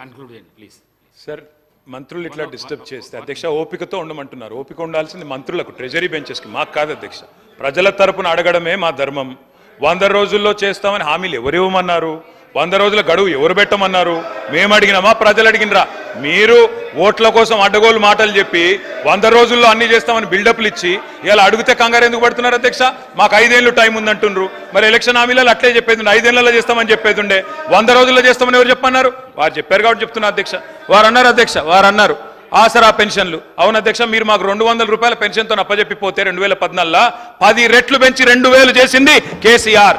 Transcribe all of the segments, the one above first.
Conclude చేయండి please. Sir మంత్రులు ఇట్లా డిస్టర్బ్ చేస్తే అధ్యక్ష ఓపికతో ఉండమంటున్నారు. ఓపిక ఉండాల్సింది మంత్రులకు ట్రెజరీ బెంచెస్కి మాకు కాదు అధ్యక్ష. ప్రజల తరపున అడగడమే మా ధర్మం. వంద రోజుల్లో చేస్తామని హామీలు ఎవరు ఇవ్వమన్నారు? వంద రోజుల గడువు ఎవరు పెట్టమన్నారు? మేము అడిగినామా? ప్రజలు అడిగినరా? మీరు ఓట్ల కోసం అడ్డగోలు మాటలు చెప్పి వంద రోజుల్లో అన్ని చేస్తామని బిల్డప్లు ఇచ్చి ఇలా అడిగితే కంగారు ఎందుకు పడుతున్నారు అధ్యక్ష? మాకు ఐదేళ్ళు టైం ఉందంటుండ్రు. మరి ఎలక్షన్ హామీలలో అట్లే చెప్పేది ఐదేళ్ళలో చేస్తామని చెప్పేది ఉండే. వంద రోజుల్లో చేస్తామని ఎవరు చెప్పన్నారు వారు చెప్పారు కాబట్టి చెప్తున్నా అధ్యక్ష. వారు అన్నారు అధ్యక్ష వారు అన్నారు. ఆసరా పెన్షన్లు. అవును అధ్యక్ష మీరు మాకు రెండు వందల రూపాయల పెన్షన్తో అప్పజెప్పిపోతే రెండు వేల పద్నాలుగులో పది రెట్లు పెంచి రెండు వేలు చేసింది కేసీఆర్.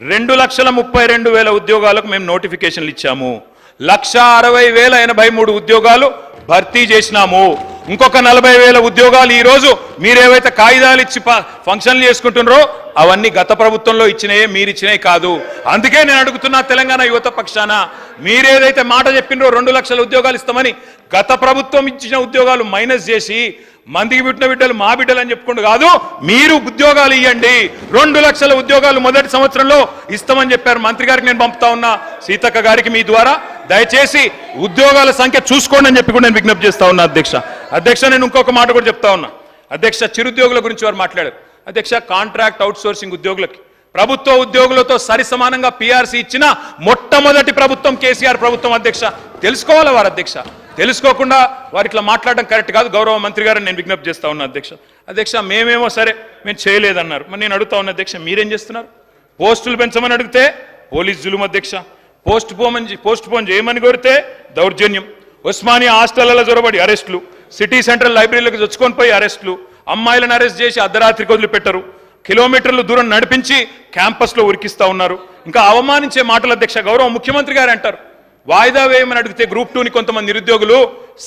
రెండు లక్షల ముప్పై రెండు వేల ఉద్యోగాలకు మేము నోటిఫికేషన్లు ఇచ్చాము. లక్ష అరవై వేల ఎనభై మూడు ఉద్యోగాలు భర్తీ చేసినాము. ఇంకొక నలభై వేల ఉద్యోగాలు ఈరోజు మీరేవైతే కాగితాలు ఇచ్చి ప- ఫంక్షన్లు చేసుకుంటున్నారో అవన్నీ గత ప్రభుత్వంలో ఇచ్చినాయే మీరు ఇచ్చినాయి కాదు. అందుకే నేను అడుగుతున్నా తెలంగాణ యువత పక్షాన మీరేదైతే మాట చెప్పినరో రెండు లక్షల ఉద్యోగాలు ఇస్తామని గత ప్రభుత్వం ఇచ్చిన ఉద్యోగాలు మైనస్ చేసి మందికి పుట్టిన బిడ్డలు మా బిడ్డలు అని చెప్పుకుంటూ కాదు మీరు ఉద్యోగాలు ఇవ్వండి రెండు లక్షల ఉద్యోగాలు మొదటి సంవత్సరంలో ఇస్తామని చెప్పారు మంత్రి గారికి నేను పంపుతా ఉన్నా. సీతక్క గారికి మీ ద్వారా. దయచేసి ఉద్యోగాల సంఖ్య చూసుకోండి అని చెప్పి కూడా నేను విజ్ఞప్తి చేస్తా ఉన్నా అధ్యక్ష. అధ్యక్ష నేను ఇంకొక మాట కూడా చెప్తా ఉన్నా. అధ్యక్ష చిరుద్యోగుల గురించి వారు మాట్లాడారు. అధ్యక్ష కాంట్రాక్ట్ అవుట్ సోర్సింగ్ ఉద్యోగులకి. ప్రభుత్వ ఉద్యోగులతో సరి సమానంగా పిఆర్సీ ఇచ్చిన మొట్టమొదటి ప్రభుత్వం కేసీఆర్ ప్రభుత్వం అధ్యక్ష. తెలుసుకోవాలి వారు అధ్యక్ష? తెలుసుకోకుండా వారు ఇట్లా మాట్లాడడం కరెక్ట్ కాదు. గౌరవ మంత్రి గారిని నేను విజ్ఞప్తి చేస్తా ఉన్నా అధ్యక్ష. అధ్యక్ష మేమేమో సరే మేము చేయలేదన్నారు. మరి నేను అడుగుతా ఉన్నా అధ్యక్ష మీరేం చేస్తున్నారు? పోస్టులు పెంచమని అడిగితే పోలీస్ జులుం అధ్యక్ష. పోస్ట్ పోమని పోస్ట్ పోన్ చేయమని కోరితే దౌర్జన్యం. ఉస్మానియా హాస్టళ్ళలో జొరబడి అరెస్టులు. సిటీ సెంట్రల్ లైబ్రరీలకు చొచ్చుకొని పోయి అరెస్టులు. అమ్మాయిలను అరెస్ట్ చేసి అర్ధరాత్రికి వదిలిపెట్టరు. కిలోమీటర్లు దూరం నడిపించి క్యాంపస్లో ఉరికిస్తా ఉన్నారు. ఇంకా అవమానించే మాటల అధ్యక్ష గౌరవ ముఖ్యమంత్రి గారు అంటారు. వాయిదా వేయమని అడిగితే గ్రూప్ టూని కొంతమంది నిరుద్యోగులు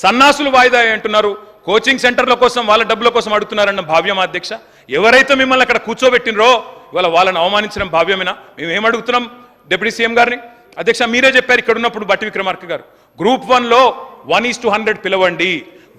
సన్నాసులు వాయిదా అంటున్నారు. కోచింగ్ సెంటర్ల కోసం వాళ్ళ డబ్బుల కోసం అడుగుతున్నారన్న భావ్యమా అధ్యక్ష? ఎవరైతే మిమ్మల్ని అక్కడ కూర్చోబెట్టినరో ఇవాళ వాళ్ళని అవమానించడం భావ్యమేనా? మేము ఏమడుగుతున్నాం డిప్యూటీ సీఎం గారిని? అధ్యక్ష మీరే చెప్పారు ఇక్కడ ఉన్నప్పుడు బట్టి విక్రమార్క గారు గ్రూప్ వన్లో వన్ ఈస్ టు హండ్రెడ్ పిలవండి.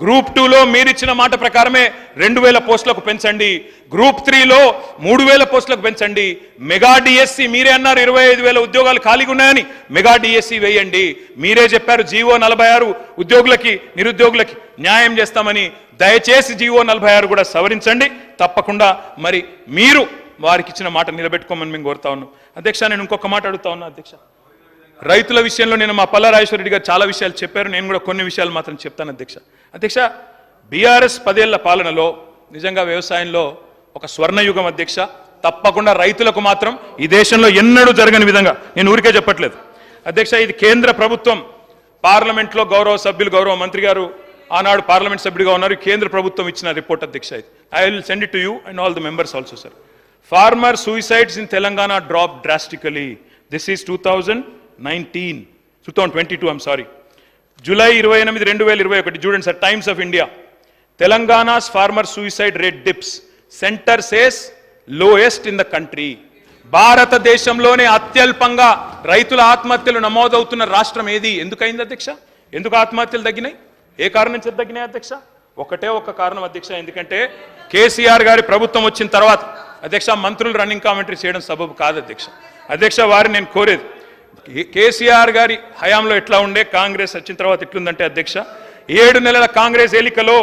గ్రూప్ టూలో మీరిచ్చిన మాట ప్రకారమే రెండు వేల పోస్టులకు పెంచండి. గ్రూప్ త్రీలో మూడు వేల పోస్టులకు పెంచండి. మెగా డిఎస్సి మీరే అన్నారు ఇరవై ఐదు వేల ఉద్యోగాలు ఖాళీగా ఉన్నాయని. మెగా డిఎస్సి వేయండి. మీరే చెప్పారు జీవో నలభై ఆరు ఉద్యోగులకి నిరుద్యోగులకి న్యాయం చేస్తామని. దయచేసి జీవో నలభై ఆరు కూడా సవరించండి. తప్పకుండా మరి మీరు వారికి ఇచ్చిన మాట నిలబెట్టుకోమని మేము కోరుతా ఉన్నాం. అధ్యక్ష నేను ఇంకొక మాట అడుగుతా ఉన్నా అధ్యక్ష. రైతుల విషయంలో నేను మా పల్లారాజేశ్వరరెడ్డి గారు చాలా విషయాలు చెప్పారు. నేను కూడా కొన్ని విషయాలు మాత్రం చెప్తాను అధ్యక్ష. అధ్యక్ష బీఆర్ఎస్ పదేళ్ళ పాలనలో నిజంగా వ్యవసాయంలో ఒక స్వర్ణయుగం అధ్యక్ష. తప్పకుండా రైతులకు మాత్రం ఈ దేశంలో ఎన్నడూ జరగని విధంగా నేను ఊరికే చెప్పట్లేదు. అధ్యక్ష ఇది కేంద్ర ప్రభుత్వం. పార్లమెంట్లో గౌరవ సభ్యులు గౌరవ మంత్రి గారు ఆనాడు పార్లమెంట్ సభ్యుడిగా ఉన్నారు. కేంద్ర ప్రభుత్వం ఇచ్చిన రిపోర్ట్ అధ్యక్ష ఇది. I will send it to you and all the members also sir farmer suicides in Telangana drop drastically this is two thousand nineteen two thousand twenty two I'm sorry July ఇరవై ఎనిమిది రెండు వేల ఇరవై ఒకటి చూడండి sir Times of India Telangana's farmer suicide rate dips centre says lowest in the country భారతదేశంలోనే అత్యల్పంగా రైతుల ఆత్మహత్యలు నమోదవుతున్న రాష్ట్రం ఏది? ఎందుకైంది అధ్యక్ష? ఎందుకు ఆత్మహత్యలు తగ్గినాయి? ఏ కారణం చేత తగ్గినాయి అధ్యక్ష? ఒకటే ఒక కారణం అధ్యక్ష ఎందుకంటే కేసీఆర్ గారి ప్రభుత్వం వచ్చిన తర్వాత అధ్యక్ష మంత్రులు రన్నింగ్ కామెంటరీ చేయడం సబబు కాదు అధ్యక్ష. అధ్యక్ష వారిని నేను కోరేది కేసీఆర్ గారి హయాంలో ఎట్లా ఉండే కాంగ్రెస్ వచ్చిన తర్వాత ఎట్లుందంటే అధ్యక్ష ఏడు నెలల కాంగ్రెస్ ఎలికలో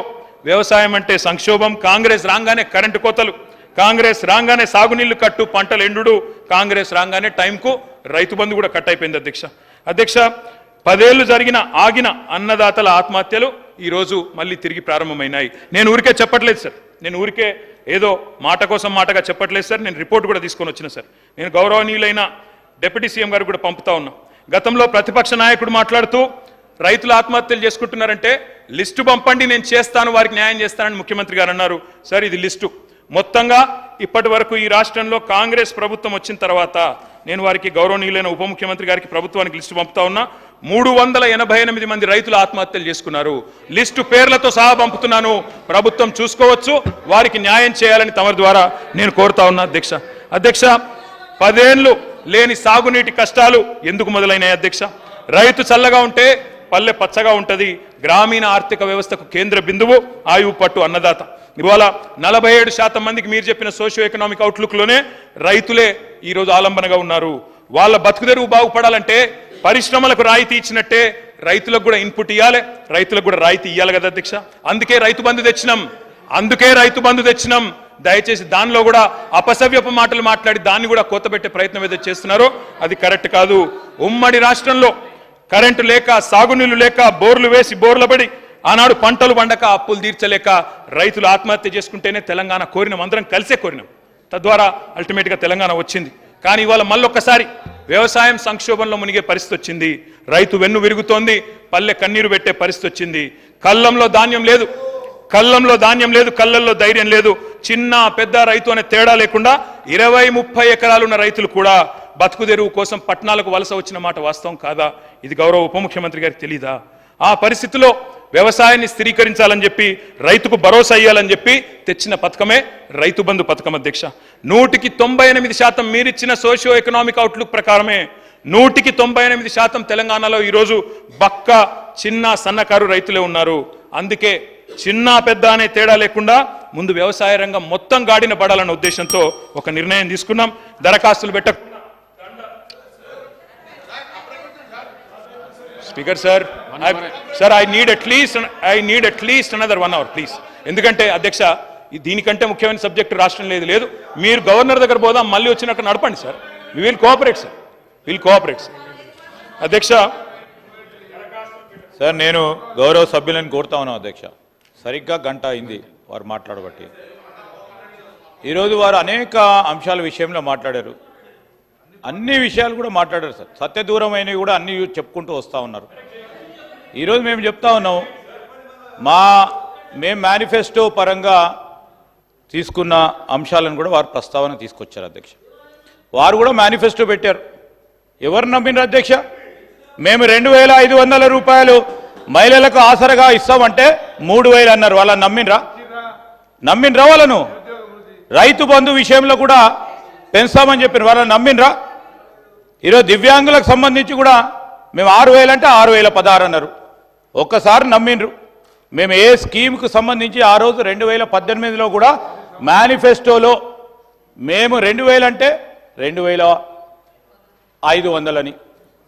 వ్యవసాయం అంటే సంక్షోభం కాంగ్రెస్ రాగానే కరెంటు కోతలు కాంగ్రెస్ రాగానే సాగునీళ్ళు కట్టు పంటలు ఎండుడు కాంగ్రెస్ రాగానే టైంకు రైతు బంధు కూడా కట్ అయిపోయింది అధ్యక్ష. అధ్యక్ష పదేళ్ళు జరిగిన ఆగిన అన్నదాతల ఆత్మహత్యలు ఈ రోజు మళ్ళీ తిరిగి ప్రారంభమైనాయి. నేను ఊరికే చెప్పట్లేదు సార్. నేను ఊరికే ఏదో మాట కోసం మాటగా చెప్పట్లేదు సార్. నేను రిపోర్ట్ కూడా తీసుకొని వచ్చిన సార్. నేను గౌరవనీయులైన డిప్యూటీ సీఎం గారు కూడా పంపుతా ఉన్నా. గతంలో ప్రతిపక్ష నాయకుడు మాట్లాడుతూ రైతులు ఆత్మహత్యలు చేసుకుంటున్నారంటే లిస్టు పంపండి నేను చేస్తాను వారికి న్యాయం చేస్తానని ముఖ్యమంత్రి గారు అన్నారు. సార్ ఇది లిస్టు. మొత్తంగా ఇప్పటి వరకు ఈ రాష్ట్రంలో కాంగ్రెస్ ప్రభుత్వం వచ్చిన తర్వాత నేను వారికి గౌరవనీయులైన ఉప ముఖ్యమంత్రి గారికి ప్రభుత్వానికి లిస్టు పంపుతా ఉన్నా. మూడు వందల ఎనభై ఎనిమిది మంది రైతులు ఆత్మహత్యలు చేసుకున్నారు. లిస్టు పేర్లతో సహా పంపుతున్నాను. ప్రభుత్వం చూసుకోవచ్చు వారికి న్యాయం చేయాలని తమరి ద్వారా నేను కోరుతా ఉన్నా. అధ్యక్ష అధ్యక్ష పదేళ్ళు లేని సాగునీటి కష్టాలు ఎందుకు మొదలైనాయి అధ్యక్ష? రైతు చల్లగా ఉంటే పల్లె పచ్చగా ఉంటది. గ్రామీణ ఆర్థిక వ్యవస్థకు కేంద్ర బిందువు ఆయువు పట్టు అన్నదాత. ఇవాళ నలభై ఏడు శాతం మందికి మీరు చెప్పిన సోషియో ఎకనామిక్ అవుట్లుక్లోనే రైతులే ఈరోజు ఆలంబనగా ఉన్నారు. వాళ్ళ బతుకుదెరువు బాగుపడాలంటే పరిశ్రమలకు రాయితీ ఇచ్చినట్టే రైతులకు కూడా ఇన్పుట్ ఇవ్వాలి రైతులకు కూడా రాయితీ ఇవ్వాలి కదా అధ్యక్ష? అందుకే రైతు బంధు తెచ్చినాం. అందుకే రైతు బంధు తెచ్చినాం. దయచేసి దానిలో కూడా అపసవ్యపు మాటలు మాట్లాడి దాన్ని కూడా కోతబెట్టే ప్రయత్నం ఏదో చేస్తున్నారో అది కరెక్ట్ కాదు. ఉమ్మడి రాష్ట్రంలో కరెంటు లేక సాగునీళ్ళు లేక బోర్లు వేసి బోర్లబడి ఆనాడు పంటలు పండక అప్పులు తీర్చలేక రైతులు ఆత్మహత్య చేసుకుంటేనే తెలంగాణ కోరినాం. అందరం కలిసే కోరినాం. తద్వారా అల్టిమేట్గా తెలంగాణ వచ్చింది. కానీ ఇవాళ మళ్ళొక్కసారి వ్యవసాయం సంక్షోభంలో మునిగే పరిస్థితి వచ్చింది. రైతు వెన్ను విరుగుతోంది పల్లె కన్నీరు పెట్టే పరిస్థితి వచ్చింది. కళ్ళంలో ధాన్యం లేదు. కళ్ళంలో ధాన్యం లేదు కళ్ళల్లో ధైర్యం లేదు. చిన్న పెద్ద రైతు అనే తేడా లేకుండా ఇరవై ముప్పై ఎకరాలున్న రైతులు కూడా బతుకుదెరువు కోసం పట్టణాలకు వలస వచ్చిన మాట వాస్తవం కాదా? ఇది గౌరవ ఉప ముఖ్యమంత్రి గారికి తెలీదా? ఆ పరిస్థితిలో వ్యవసాయాన్ని స్థిరీకరించాలని చెప్పి రైతుకు భరోసా ఇవ్వాలని చెప్పి తెచ్చిన పథకమే రైతు బంధు పథకం అధ్యక్ష. నూటికి తొంభై ఎనిమిది శాతం మీరిచ్చిన సోషియో ఎకనామిక్ అవుట్లుక్ ప్రకారమే నూటికి తొంభై ఎనిమిది శాతం తెలంగాణలో ఈరోజు బక్క చిన్న సన్నకారు రైతులే ఉన్నారు. అందుకే చిన్న పెద్ద అనే తేడా లేకుండా ముందు వ్యవసాయ రంగం మొత్తం గాడిన పడాలన్న ఉద్దేశంతో ఒక నిర్ణయం తీసుకున్నాం. దరఖాస్తులు పెట్ట speaker sir sir I need at least I need at least another one hour please. ఎందుకంటే అధ్యక్ష దీనికంటే ముఖ్యమైన సబ్జెక్ట్ రాష్ట్రం లేదు లేదు. మీరు గవర్నర్ దగ్గర పోదాం మళ్ళీ వచ్చినట్టు నడపండి sir. We will cooperate sir. Will cooperate sir. అధ్యక్ష. సార్ నేను గౌరవ సభ్యులను కోరుతా ఉన్నాను అధ్యక్ష. సరిగ్గా గంట అయింది వారు మాట్లాడబట్టి. ఈరోజు వారు అనేక అంశాల విషయంలో మాట్లాడారు. అన్ని విషయాలు కూడా మాట్లాడారు సార్. సత్య దూరమైనవి కూడా అన్ని చెప్పుకుంటూ వస్తూ ఉన్నారు. ఈరోజు మేము చెప్తా ఉన్నాం మా మేము మేనిఫెస్టో పరంగా తీసుకున్న అంశాలను కూడా వారు ప్రస్తావన తీసుకొచ్చారు అధ్యక్ష. వారు కూడా మేనిఫెస్టో పెట్టారు. ఎవరు నమ్మినారు అధ్యక్ష? మేము రెండు వేల ఐదు వందల రూపాయలు మహిళలకు ఆసరగా ఇస్తామంటే మూడు వేలు అన్నారు. వాళ్ళని నమ్మినరా నమ్మినరా వాళ్ళను? రైతు బంధు విషయంలో కూడా పెంచుతామని చెప్పిన వాళ్ళని నమ్మినరా ఈరోజు దివ్యాంగులకు సంబంధించి కూడా మేము ఆరు వేలు అంటే ఆరు వేల పదహారు అన్నారు. ఒక్కసారి నమ్మిండ్రు. మేము ఏ స్కీమ్కు సంబంధించి ఆ రోజు రెండు వేల పద్దెనిమిదిలో కూడా మేనిఫెస్టోలో మేము రెండు వేలంటే రెండు వేల ఐదు వందలని.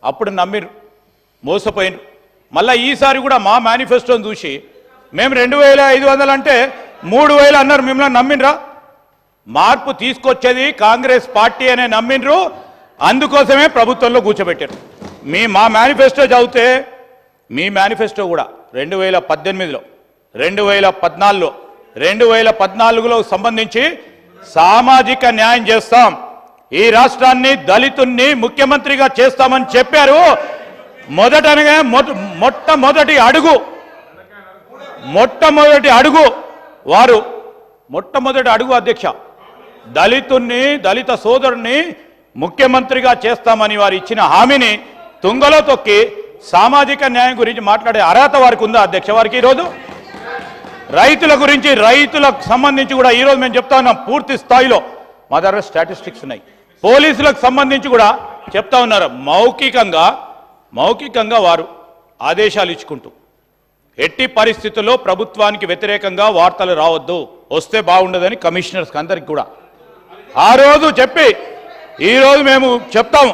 అప్పుడు నమ్మిరు మోసపోయినరు మళ్ళీ ఈసారి కూడా మా మేనిఫెస్టోని చూసి మేము రెండు వేల ఐదు వందలు అంటే మూడు వేలు అన్నారు మిమ్మల్ని నమ్మినరా మార్పు తీసుకొచ్చేది కాంగ్రెస్ పార్టీ అనే నమ్మినరు అందుకోసమే ప్రభుత్వంలో కూర్చోబెట్టారు. మీ మా మేనిఫెస్టో చదివితే మీ మేనిఫెస్టో కూడా రెండు వేల పద్దెనిమిదిలో రెండు వేల పద్నాలుగులో రెండు వేల పద్నాలుగులో సంబంధించి సామాజిక న్యాయం చేస్తాం. ఈ రాష్ట్రాన్ని దళితుణ్ణి ముఖ్యమంత్రిగా చేస్తామని చెప్పారు. మొదటనగా మొట్ట మొట్టమొదటి అడుగు. మొట్టమొదటి అడుగు వారు మొట్టమొదటి అడుగు అధ్యక్ష. దళితుణ్ణి దళిత సోదరుణ్ణి ముఖ్యమంత్రిగా చేస్తామని వారు ఇచ్చిన హామీని తుంగలో తొక్కి సామాజిక న్యాయం గురించి మాట్లాడే అర్హత వారికి ఉందా అధ్యక్ష వారికి ఈరోజు? రైతుల గురించి రైతులకు సంబంధించి కూడా ఈరోజు మేము చెప్తా ఉన్నాం పూర్తి స్థాయిలో. మా దగ్గర స్టాటిస్టిక్స్ ఉన్నాయి. పోలీసులకు సంబంధించి కూడా చెప్తా ఉన్నారు. మౌఖికంగా మౌఖికంగా వారు ఆదేశాలు ఇచ్చుకుంటూ ఎట్టి పరిస్థితుల్లో ప్రభుత్వానికి వ్యతిరేకంగా వార్తలు రావద్దు వస్తే బాగుండదని కమిషనర్స్ అందరికి కూడా. ఆ రోజు చెప్పి ఈరోజు మేము చెప్తాము.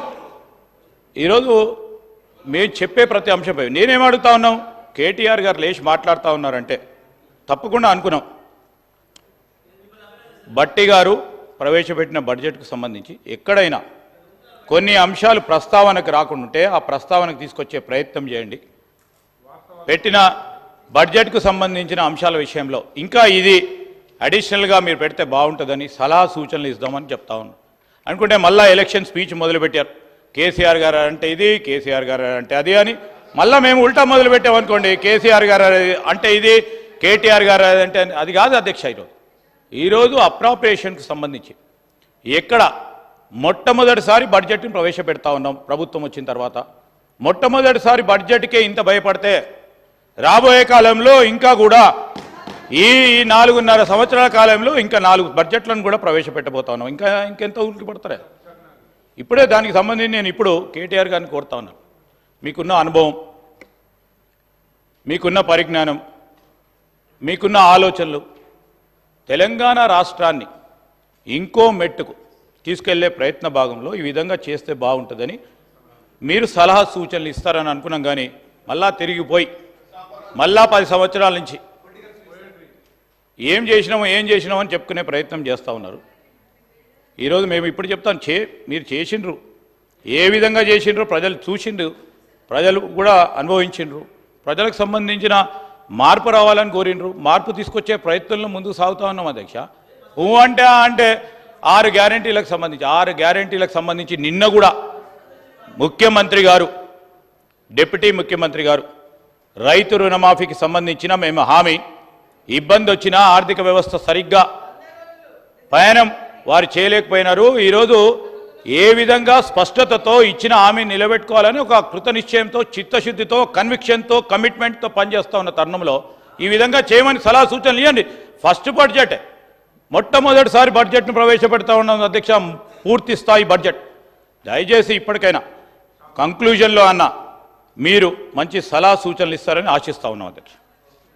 ఈరోజు మేము చెప్పే ప్రతి అంశంపై నేనేం అడుగుతా ఉన్నాం కేటీఆర్ గారు లేచి మాట్లాడుతూ ఉన్నారంటే తప్పకుండా అనుకున్నాం. బట్టి గారు ప్రవేశపెట్టిన బడ్జెట్కు సంబంధించి ఎక్కడైనా కొన్ని అంశాలు ప్రస్తావనకు రాకుండాంటే ఆ ప్రస్తావనకు తీసుకొచ్చే ప్రయత్నం చేయండి. పెట్టిన బడ్జెట్కు సంబంధించిన అంశాల విషయంలో ఇంకా ఇది అడిషనల్గా మీరు పెడితే బాగుంటుందని సలహా సూచనలు ఇద్దామని చెప్తా ఉన్నాను అనుకుంటే మళ్ళీ ఎలక్షన్ స్పీచ్ మొదలుపెట్టారు. కేసీఆర్ గారు అంటే ఇది కేసీఆర్ గారు అంటే అది అని మళ్ళీ మేము ఉల్టా మొదలుపెట్టాం అనుకోండి కేసీఆర్ గారు అంటే ఇది కేటీఆర్ గారు అంటే అది కాదు అధ్యక్ష ఈరోజు. ఈరోజు అప్రాపరేషన్కు సంబంధించి ఎక్కడ మొట్టమొదటిసారి బడ్జెట్ని ప్రవేశపెడతా ఉన్నాం ప్రభుత్వం వచ్చిన తర్వాత. మొట్టమొదటిసారి బడ్జెట్కే ఇంత భయపడితే రాబోయే కాలంలో ఇంకా కూడా ఈ నాలుగున్నర సంవత్సరాల కాలంలో ఇంకా నాలుగు బడ్జెట్లను కూడా ప్రవేశపెట్టబోతా ఉన్నాం. ఇంకా ఇంకెంత ఊరికి పడతారే? ఇప్పుడే దానికి సంబంధించి నేను ఇప్పుడు కేటీఆర్ గారిని కోరుతా ఉన్నాను. మీకున్న అనుభవం మీకున్న పరిజ్ఞానం మీకున్న ఆలోచనలు తెలంగాణ రాష్ట్రాన్ని ఇంకో మెట్టుకు తీసుకెళ్ళే ప్రయత్న భాగంలో ఈ విధంగా చేస్తే బాగుంటుందని మీరు సలహా సూచనలు ఇస్తారని అనుకున్నాం కానీ మళ్ళా తిరిగిపోయి మళ్ళా పది సంవత్సరాల నుంచి ఏం చేసినామో ఏం చేసినామో అని చెప్పుకునే ప్రయత్నం చేస్తూ ఉన్నారు. ఈరోజు మేము ఇప్పుడు చెప్తాం చే మీరు చేసిండ్రు. ఏ విధంగా చేసిండ్రు? ప్రజలు చూసిండ్రు. ప్రజలు కూడా అనుభవించిండ్రు. ప్రజలకు సంబంధించిన మార్పు రావాలని కోరిండ్రు. మార్పు తీసుకొచ్చే ప్రయత్నంలో ముందుకు సాగుతా ఉన్నాం అధ్యక్ష. ఊ అంటే అంటే ఆరు గ్యారంటీలకు సంబంధించి ఆరు గ్యారంటీలకు సంబంధించి నిన్న కూడా ముఖ్యమంత్రి గారు డిప్యూటీ ముఖ్యమంత్రి గారు రైతు రుణమాఫీకి సంబంధించిన మేము హామీ. ఇబ్బంది వచ్చినా ఆర్థిక వ్యవస్థ సరిగ్గా పయనం వారు చేయలేకపోయినారు. ఈరోజు ఏ విధంగా స్పష్టతతో ఇచ్చిన హామీ నిలబెట్టుకోవాలని ఒక కృత నిశ్చయంతో చిత్తశుద్ధితో కన్విక్షన్తో కమిట్మెంట్తో పనిచేస్తూ ఉన్న తరుణంలో ఈ విధంగా చేయమని సలహా సూచనలు ఇవ్వండి. ఫస్ట్ బడ్జెట్ మొట్టమొదటిసారి బడ్జెట్ను ప్రవేశపెడతా ఉన్నాం అధ్యక్ష పూర్తి స్థాయి బడ్జెట్. దయచేసి ఇప్పటికైనా కంక్లూజన్లో అన్న మీరు మంచి సలహా సూచనలు ఇస్తారని ఆశిస్తా ఉన్నాం అధ్యక్ష.